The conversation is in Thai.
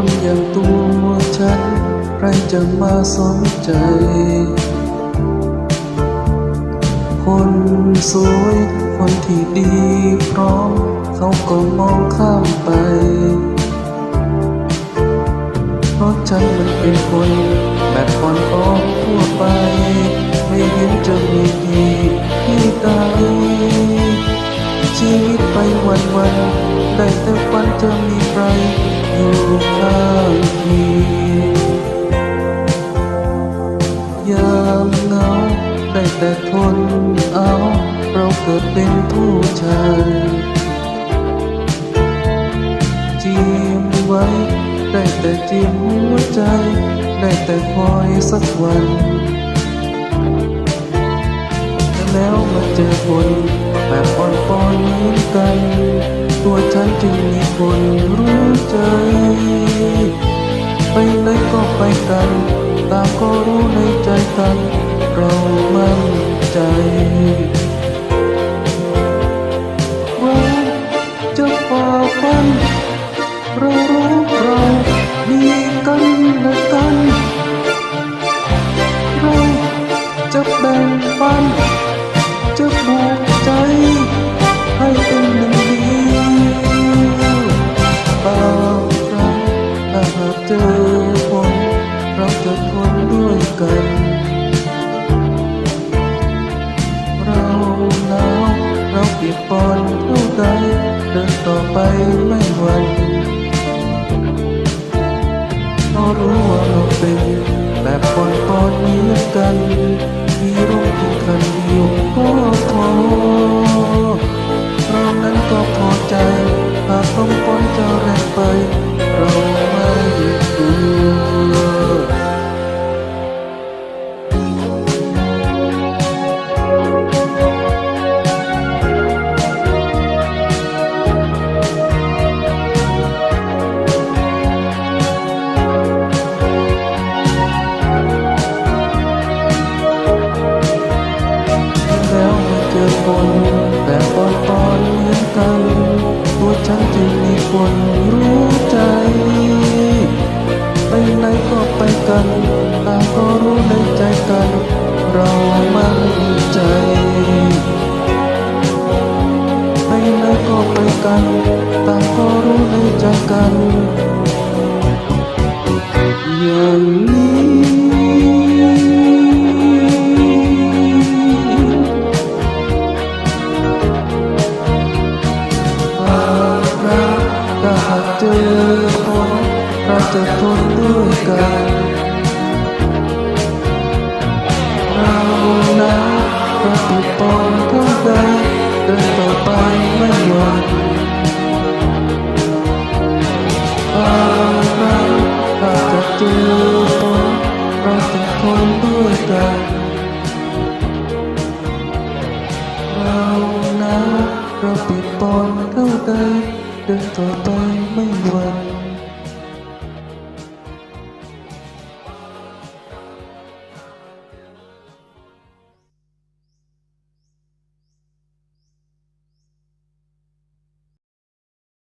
คนอย่างตัวฉัน ใครจะมาสนใจ คนสวย คนที่ดีพร้อม เขาก็มองข้ามไป เพราะฉันมันเป็นคน ไปวันวันได้แต่ฝันจะมีใครอยู่ข้างเคียงยามเหงาได้แต่ทนเอาเราเกิดเป็นผู้ชายจิ้มไว้ ได้แต่จิ้มหัวใจ ได้แต่คอยสักวัน แล้วมาเจอคนแบบอ่อนปอนเหมือนกัน ตัวฉันจึงมีคนรู้ใจ ไปไหนก็ไปกันต่างก็รู้ในใจกัน เรามั่นใจเราจะฝ่าฟันเรารู้เรามีกันและกันเราจะแบ่งปัน ต่อไปไม่หวั่นเพราะรู้ว่าเราเป็นแบบคนคนนี้กัน คนแบบปอนปอนเหมือนกันตัวฉันจึงมีคนรู้ใจ ไปไหนก็ไปกันต่างก็รู้ในใจกัน เรามั่นใจ ไปไหนก็ไปกันต่างก็รู้ในใจกัน อย่างนี้ จะทนด้วยกันเรานะเราติดปอนเท่าใดเดินต่อไปไม่หวั่นความรักถ้าจะเจอคนเราจะทนด้วยกันเรานะเราเปลี่ยนปอนเท่าใดเดินต่อไปไม่หวั่น